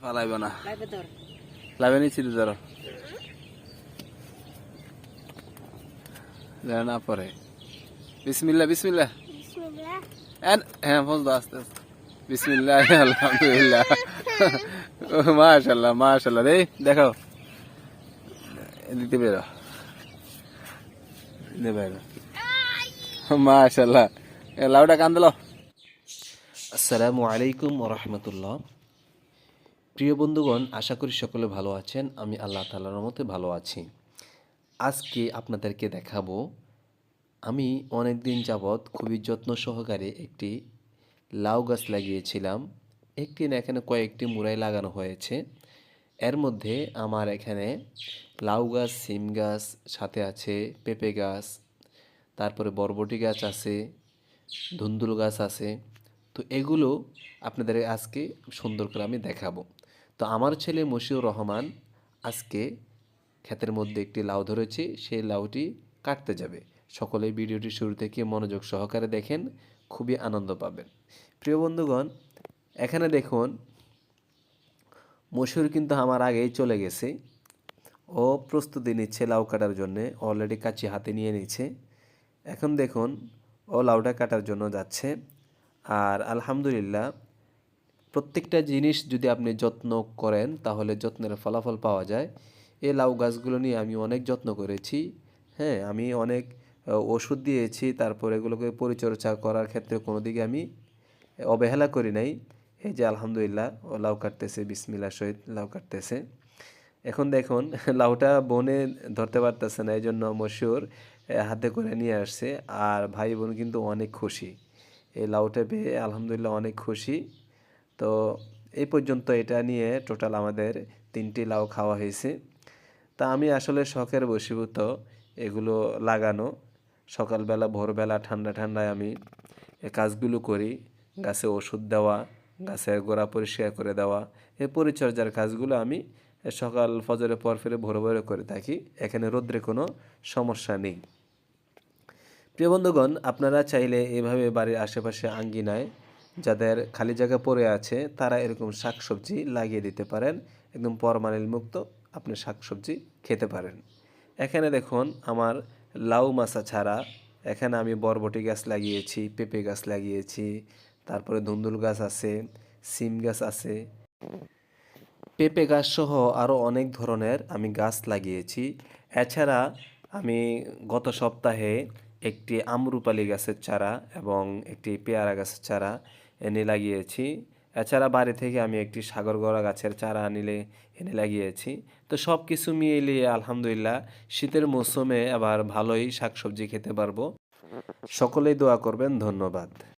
ফালাইব না লাইভে নিচ্ছি তো ধরো না পরে বিসমিল্লা বিসমিল্লা হ্যাঁ ফোন আস্তে আস্তে বিসমিল্লাহ আলহামদুলিল্লাহ মাশাল্লাহ মাশাল্লাহ রে দেখো দিতে বেরো বেরো মাশাল্লাহ এ লাউটা কান দিলো আসসালামু আলাইকুম রহমতুল্লাহ প্রিয় বন্ধুগণ, আশা করি সকলে ভালো আছেন। আমি আল্লাহ তালার মতে ভালো আছি। আজকে আপনাদেরকে দেখাবো, আমি অনেক দিন যাবৎ খুবই যত্ন সহকারে একটি লাউ গাছ লাগিয়েছিলাম। একটি না, এখানে কয়েকটি মুড়াই লাগানো হয়েছে। এর মধ্যে আমার এখানে লাউ গাছ, সিম গাছ, সাথে আছে পেঁপে গাছ, তারপরে বরবটি গাছ আছে, ধুন্দুল গাছ আছে। তো এগুলো আপনাদের আজকে সুন্দর করে আমি দেখাবো। তো আমার ছেলে মশিউর রহমান আজকে ক্ষেতের মধ্যে একটি লাউ ধরেছে, সেই লাউটি কাটতে যাবে। সকলে ভিডিওটি শুরু থেকে মনোযোগ সহকারে দেখেন, খুবই আনন্দ পাবেন। প্রিয় বন্ধুগণ, এখানে দেখুন, মশিউর কিন্তু আমার আগেই চলে গেছে। ও প্রস্তুতি নিচ্ছে লাউ কাটার জন্যে অলরেডি কাঁচি হাতে নিয়ে নিচ্ছে। এখন দেখুন, ও লাউটা কাটার জন্য যাচ্ছে। আর আলহামদুলিল্লাহ প্রত্যেকটা জিনিস যদি আপনি যত্ন করেন তাহলে যত্নের ফলাফল পাওয়া যায়। এই লাউ গাছগুলো নিয়ে আমি অনেক যত্ন করেছি। হ্যাঁ আমি অনেক ওষুধ দিয়েছি তারপর এগুলোকে পরিচর্যা করার ক্ষেত্রে কোনো দিকে আমি অবহেলা করি নাই। এই যে আলহামদুলিল্লাহ লাউ কাটতেছে বিসমিল্লা সহিত লাউ কাটতেছে। এখন দেখুন লাউটা বনে ধরতে পারতেছে না এই জন্য মশিউর এ, হাতে করে নিয়ে আসছে। আর ভাই বোন কিন্তু অনেক খুশি। এই লাউটা পেয়ে আলহামদুলিল্লাহ অনেক খুশি। তো এই পর্যন্ত এটা নিয়ে টোটাল আমাদের তিনটি লাউ খাওয়া হয়েছে। তা আমি আসলে শখের বশীভূত এগুলো লাগানো। সকালবেলা, ভোরবেলা ঠান্ডা ঠান্ডায় আমি কাজগুলো করি। গাছে ওষুধ দেওয়া, গাছের গোড়া পরিষ্কার করে দেওয়া। এই পরিচর্যার কাজগুলো আমি সকাল ফজরের পর ফিরে ভোরে ভোরে করে থাকি। এখানে রোদ্রে কোনো সমস্যা নেই। প্রিয় বন্ধুগণ, আপনারা চাইলে এভাবে বাড়ির আশেপাশে আঙ্গিনায় যাদের খালি জায়গা পড়ে আছে, তারা এরকম শাকসবজি লাগিয়ে দিতে পারেন। একদম পরমানিল মুক্ত আপনি শাকসবজি খেতে পারেন। এখানে দেখুন, আমার লাউ মাছা ছাড়া এখানে আমি বরবটি গাছ লাগিয়েছি, পেঁপে গাছ লাগিয়েছি, তারপরে ধুন্দুল গাছ আছে, সিম গাছ আছে। পেঁপে গাছ সহ আরও অনেক ধরনের আমি গাছ লাগিয়েছি। এছাড়া আমি গত সপ্তাহে একটি আমরুপালি গাছের চারা এবং একটি পেয়ারা গাছের চারা এনে লাগিয়েছি। এছাড়া বাড়ি থেকে আমি একটি সাগর গড়া গাছের চারা আনিলে এনে লাগিয়েছি। তো সব কিছু মিলিয়ে আলহামদুলিল্লাহ শীতের মৌসুমে আবার ভালোই শাকসবজি খেতে পারব। সকলেই দোয়া করবেন, ধন্যবাদ।